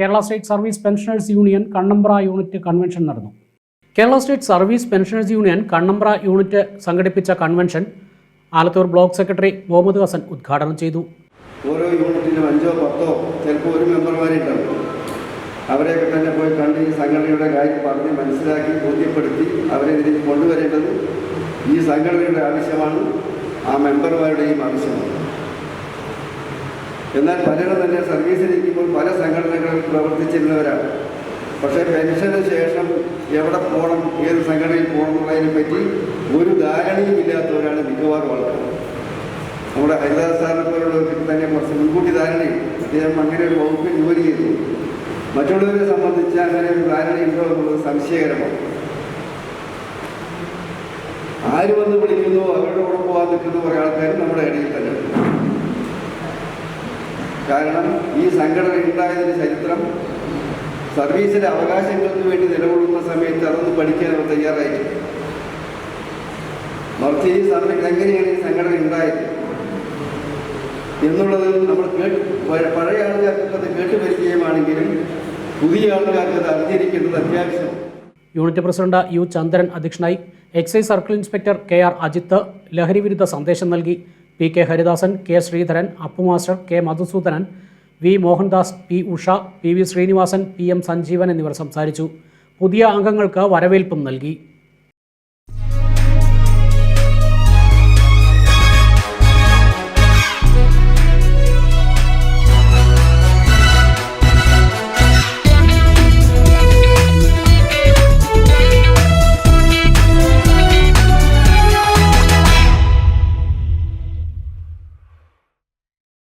Kerala state service pensioners union Kannambra unit convention നടന്നു. Kerala state service pensioners union Kannambra unit സംഘടിപ്പിച്ച convention Alathur block secretary Muhammad Hasan ഉദ്ഘാടനം ചെയ്തു. ഓരോ യൂണിറ്റിലും അഞ്ചോ പത്തോ ചിലപ്പോൾ ഒരു മെമ്പർമാരുണ്ടാവും അവരെയൊക്കെ തന്നെ പോയി കണ്ട് ഈ സംഘടനയുടെ കാര്യം പറഞ്ഞ് മനസ്സിലാക്കി ബോധ്യപ്പെടുത്തി അവരെ ഇതിലേക്ക് കൊണ്ടുവരേണ്ടത് ഈ സംഘടനയുടെ ആവശ്യമാണ് ആ മെമ്പർമാരുടെയും ആവശ്യമാണ്. എന്നാൽ പലരും തന്നെ സർവീസിലിരിക്കുമ്പോൾ പല പ്രവർത്തിച്ചിരുന്നവരാണ്. പക്ഷേ പെൻഷന് ശേഷം എവിടെ പോകണം ഏത് സംഘടനയിൽ പോകണം എന്നുള്ളതിനെ പറ്റി ഒരു ധാരണയും ഇല്ലാത്തവരാണ് മിക്കവാറും ആൾക്കാർ നമ്മുടെ ഹരിദാസ് സാറിനെ പോലുള്ളവർക്ക് തന്നെ കുറച്ച് മുൻകൂട്ടി ധാരണയും അദ്ദേഹം അങ്ങനെ ഒരു വകുപ്പിൽ ജോലി ചെയ്തു. മറ്റുള്ളവരെ സംബന്ധിച്ച് അങ്ങനെ ഒരു ധാരണയുണ്ടോ എന്നുള്ളത് സംശയകരമാണ്. ആര് വന്ന് വിളിക്കുന്നു അവരുടെ കൂടെ പോകാൻ നിൽക്കുന്ന കുറേ ആൾക്കാർ നമ്മുടെ ഇടയിൽ. കാരണം ഈ സംഘടന ഉണ്ടായതിന് ചരിത്രം സർവീസിലെ അവകാശങ്ങൾക്ക് വേണ്ടി നിലകൊള്ളുന്ന സമയത്ത് അതൊന്നും പഠിക്കാൻ അവർ തയ്യാറായിട്ടില്ല. മറിച്ച് ഈ സമയത്ത് എങ്ങനെയാണ് ഈ സംഘടന ഉണ്ടായത്? എന്നുള്ളത് നമ്മൾ കേട്ട് പഴയ ആൾക്കാർക്ക് അത് കേട്ട് പരിചയമാണെങ്കിലും പുതിയ ആൾക്കാർക്ക് അത് അറിഞ്ഞിരിക്കേണ്ടത് അത്യാവശ്യമാണ്. യൂണിറ്റ് പ്രസിഡന്റ് യു ചന്ദ്രൻ അധ്യക്ഷനായി excise circle inspector K R Ajith ലഹരി വിരുദ്ധ സന്ദേശം നൽകി. P K Haridasan K Sreedharan Appu master K Madhusoodanan V Mohandas P Usha P V Sreenivasan P M Sanjeevan എന്നിവർ സംസാരിച്ചു. പുതിയ അംഗങ്ങൾക്ക് വരവേൽപ്പും നൽകി.